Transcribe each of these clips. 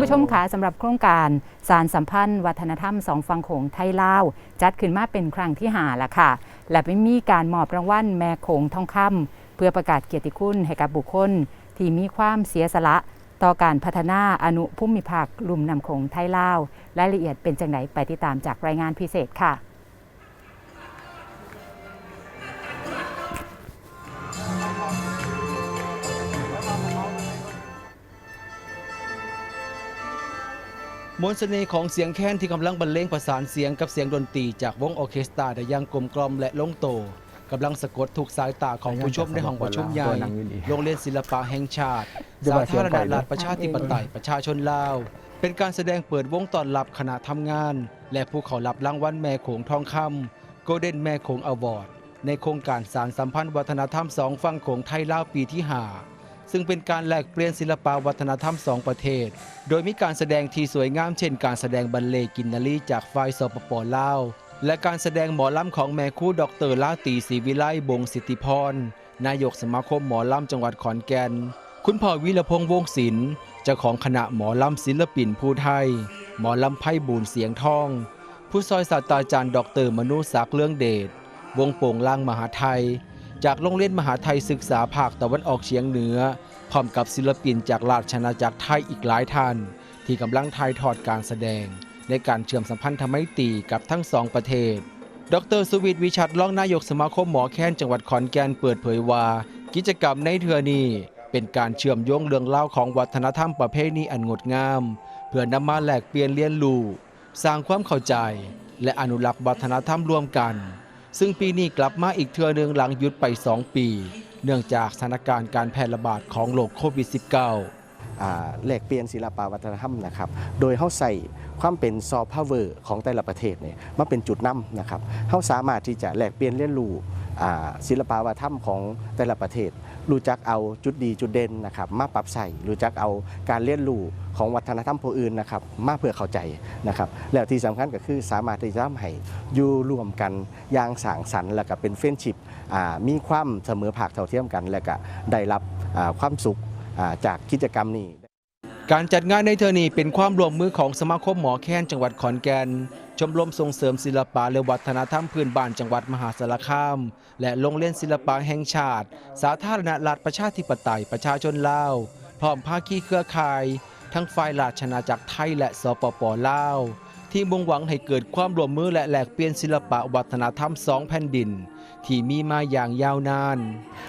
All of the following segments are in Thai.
ผู้ชมคะสำหรับโครงการสารสัมพันธ์วัฒนธรรมสองฝั่งโขงไทยลาว จัดขึ้นมาเป็นครั้งที่หาละค่ะ และไม่มีการมอบรางวัลแม่โขงทองคำเพื่อประกาศเกียรติคุณให้กับบุคคล ที่มีความเสียสละ ต่อการพัฒนาอนุภูมิภาคลุ่มน้ำโขงไทยลาวรายละเอียดเป็นจังไหนไปติดตามจากรายงานพิเศษค่ะ มนต์เสน่ห์ของเสียงแค้นที่กำลังบรรเลงประสานเสียงกับเสียงดนตรีจากวงออร์เคสตราได้อย่างกลมกล่อมและลงโตกำลังสะกดถูกสายตาของผู้ชมในห้องประชุมใหญ่โรงเรียนศิลปะแห่งชาติ สาธารณรัฐประชาธิปไตยประชาชนลาว เป็นการแสดงเปิดวงตอนรับขณะทำงาน และผู้เขารับรางวัลแม่โขงทองคำโกลเด้นแม่โขงอวอร์ดในโครงการสารสัมพันธ์วัฒนธรรมสองฝั่งโขงไทยลาวปีที่ห้า ซึ่งเป็นการแลกเปลี่ยนศิลปวัฒนธรรมสองประเทศ โดยมีการแสดงที่สวยงามเช่น การแสดงบรรเลงกินนารีจากฝ่ายสปปลาว และการแสดงหมอลำของแม่คู่ดอกเตอรลาตีศรีวิไลบงสิทธิพร นายกสมาคมหมอลำจังหวัดขอนแก่น คุณพ่อวิรพงษ์วงศิลป์เจ้าของคณะหมอลำศิลปินผู้ไทย หมอลำไพ่บูนเสียงทอง ผู้ซอยศาสตราจารย์ดอกเตอรมนุศักดิ์เรื่องเดชวงโป่งล่างมหาไทย จากโรงเรียนมหาไทยศึกษาภาคตะวันออกเฉียงเหนือ พร้อมกับศิลปินจากราชอาจักรไทยอีกหลายท่าน ที่กำลังถ่ายทอดการแสดง ในการเชื่อมสัมพันธไมตรีกับทั้งสองประเทศ ดรสุวิทย์วิชัดรองนายกสมาคมหมอแค้นจังหวัดขอนแก่นเปิดเผยว่า กิจกรรมในเทือนี้เป็นการเชื่อมโยงเรื่องเล่าของวัฒนธรรมประเพณีอันงดงาม เพื่อนำมาแลกเปลี่ยนเรียนรู้สร้างความเข้าใจ และอนุรักษ์วัฒนธรรมร่วมกัน ซึ่งปีนี้กลับมาอีกเทือหนึ่งหลังหยุดไป 2 ปี เนื่องจากสถานการณ์การแพร่ระบาดของโรคโควิด -19 อ่าแลกเปลี่ยนศิลปวัฒนธรรมนะครับ โดยเขาใส่ความเป็นซอฟต์พาวเวอร์ของแต่ละประเทศเนี่ยมาเป็นจุดนำนะครับเขาสามารถที่จะแหลกเปลี่ยนเรียนรู้ศิลปวัฒนธรรมของแต่ละประเทศ รู้จักเอาจุดดีจุดเด่นนะครับ มาปรับใส่รู้จักเอาการเรียนรู้ของวัฒนธรรมผู้อื่นนะครับ มาเพื่อเข้าใจนะครับ แล้วที่สำคัญก็คือสามารถที่จะทำให้อยู่รวมกันอย่างสร้างสรรค์แล้วก็เป็นเฟรนชิพมีความเสมอภาคเท่าเทียมกัน และก็ได้รับความสุขจากกิจกรรมนี้ การจัดงานในเทอนี้เป็นความรวมมือของสมาคมหมอแค้นจังหวัดขอนแก่น ชมรมส่งเสริมศิลปะและวัฒนธรรมพื้นบ้านจังหวัดมหาสารคาม และโรงเรียนศิลปะแห่งชาติ สาธารณรัฐประชาธิปไตยประชาชนลาว พร้อมภาคีเครือข่าย ทั้งฝ่ายราชอาจักรไทยและสปปลาว ที่มุ่งหวังให้เกิดความร่วมมือและแลกเปลี่ยนศิลปะวัฒนธรรมสองแผ่นดิน ที่มีมาอย่างยาวนาน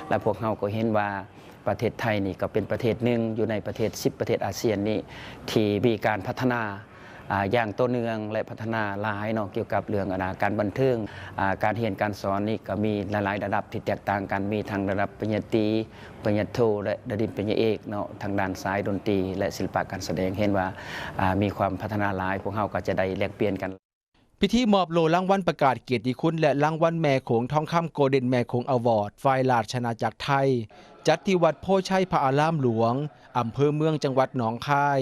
และพวกเราก็เห็นว่าประเทศไทยนี่ก็เป็นประเทศหนึ่งอยู่ในประเทศ 10 ประเทศอาเซียนนี่ที่มีการพัฒนา อย่างตัวเนืองและพัฒนาหลายเนาะเกี่ยวกับเรื่องอาการบันเทิงการเรียนการสอนนี่ก็มีหลายๆ ระดับที่แตกต่างกันมีทางระดับปริญญาตรีปริญญาโทและระดับปริญญาเอกเนาะทางด้านสายดนตรี และศิลปะการแสดงเห็นว่ามีความพัฒนาหลายพวกเราก็จะได้แลกเปลี่ยนกันพิธีมอบโลรางวัลประกาศเกียรติคุณและรางวัลแม่โขงทองคำโกลเด้นแม่โขงอวอร์ดฝ่ายราชอาณากไทย จัดที่วัดโพชัยพระอารามหลวงอำเภอเมืองจังหวัดหนองคาย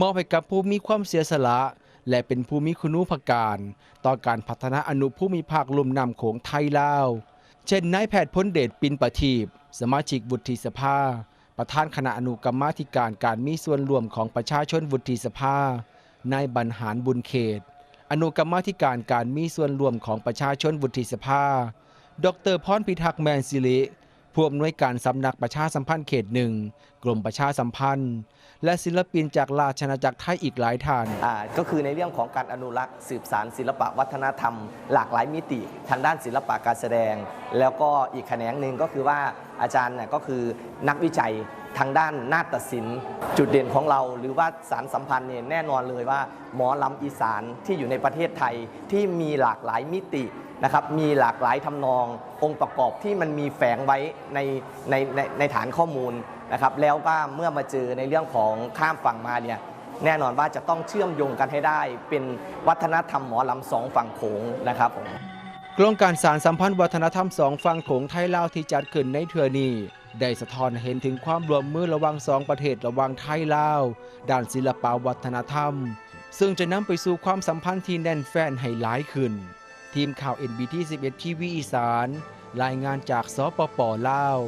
มอบให้กับผู้มีความเสียสละ และเป็นผู้มีคุณูปการ ต่อการพัฒนาอนุภูมิภาคลุ่มน้ำโขงไทยลาว เช่นนายแพทย์พ้นเดชปินประทีปสมาชิกวุฒิสภา ประธานคณะอนุกรรมาธิการการมีส่วนร่วมของประชาชนวุฒิสภานายบรรหารบุญเขต อนุกรรมาธิการการมีส่วนร่วมของประชาชนวุฒิสภา ดรพรพิทักษ์แมนซิลิผู้อำนวยการสำนักประชาสัมพันธ์เขตหนึ่งกรมประชาสัมพันธ์ และศิลปินจากราชอาจักรไทยอีกหลายท่านก็คือในเรื่องของการอนุรักษ์สืบสารศิลปะวัฒนธรรม หลากหลายมิติ ทางด้านศิลปะการแสดง แล้วก็อีกแขนงหนึ่งก็คือว่าอาจารย์เนี่ยก็คือนักวิจัยทางด้านนาฏศิลป์ จุดเด่นของเราหรือว่าสารสัมพันธ์เนี่ยแน่นอนเลยว่า หมอลำอีสานที่อยู่ในประเทศไทยที่มีหลากหลายมิติ นะครับมีหลากหลายทำนององค์ประกอบที่มันมีแฝงไว้ในในในในฐานข้อมูลนะครับแล้วก็เมื่อมาเจอในเรื่องของข้ามฝั่งมาเนี่ยแน่นอนว่าจะต้องเชื่อมโยงกันให้ได้ เป็นวัฒนธรรมหมอลำสองฝั่งโขงนะครับผมโครงการสารสัมพันธ์วัฒนธรรมสองฝั่งโขงไทยลาวที่จัดขึ้นในเทือนี้ได้สะท้อนเห็นถึงความรวมมือระหว่างสองประเทศระหว่างไทยลาวด้านศิลปวัฒนธรรม ซึ่งจะนำไปสู่ความสัมพันธ์ที่แน่นแฟ้นให้หลายขึ้น ทีมข่าว NBT 11 ทีวีอีสาน รายงานจากสปปลาว